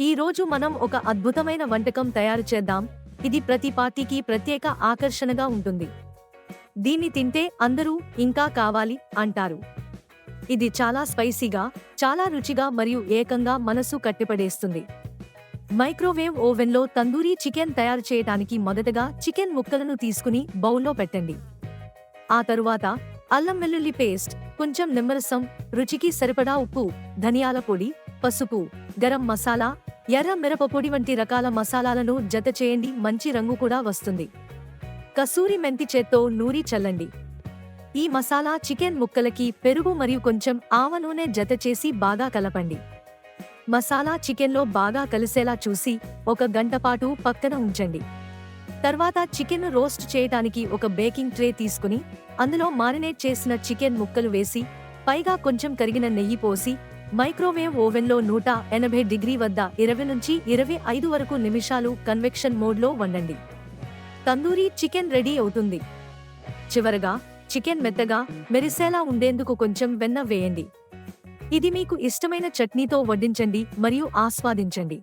ఈ రోజు మనం ఒక అద్భుతమైన వంటకం తయారు చేద్దాం. ఇది ప్రతి పార్టీకి ప్రత్యేక ఆకర్షణగా ఉంటుంది. దీన్ని తింటే అందరూ ఇంకా కావాలి అంటారు. ఇది చాలా స్పైసీగా చాలా రుచిగా మరియు ఏకంగా మనసు కట్టిపడేస్తుంది. మైక్రోవేవ్ ఓవెన్లో తందూరీ చికెన్ తయారు చేయడానికి మొదటగా చికెన్ ముక్కలను తీసుకుని బౌల్లో పెట్టండి. ఆ తరువాత అల్లం వెల్లుల్లి పేస్ట్ కొంచెం నిమ్మరసం రుచికి సరిపడా ఉప్పు ధనియాల పొడి పసుపు గరం మసాలా ఎర్ర మిరప పొడి వంటి రకాల మసాలాలను జత చేయండి. మంచి రంగు కూడా వస్తుంది. కసూరి మెంతి చేత్తో నూరి చల్లండి. ఈ మసాలా చికెన్ ముక్కలకి పెరుగు మరియు కొంచెం ఆవ నూనె జత చేసి బాగా కలపండి. మసాలా చికెన్లో బాగా కలిసేలా చూసి ఒక గంట పాటు పక్కన ఉంచండి. తర్వాత చికెన్ రోస్ట్ చేయడానికి ఒక బేకింగ్ ట్రే తీసుకుని అందులో మారినేట్ చేసిన చికెన్ ముక్కలు వేసి పైగా కొంచెం కరిగిన నెయ్యి పోసి మైక్రోవేవ్ ఓవెన్లో నూట ఎనభై డిగ్రీ వద్ద ఇరవై నుంచి ఇరవై ఐదు వరకు నిమిషాలు కన్వెక్షన్ మోడ్లో వండండి. తందూరీ చికెన్ రెడీ అవుతుంది. చివరగా చికెన్ మెత్తగా మెరిసేలా ఉండేందుకు కొంచెం వెన్న వేయండి. ఇది మీకు ఇష్టమైన చట్నీతో వడ్డించండి మరియు ఆస్వాదించండి.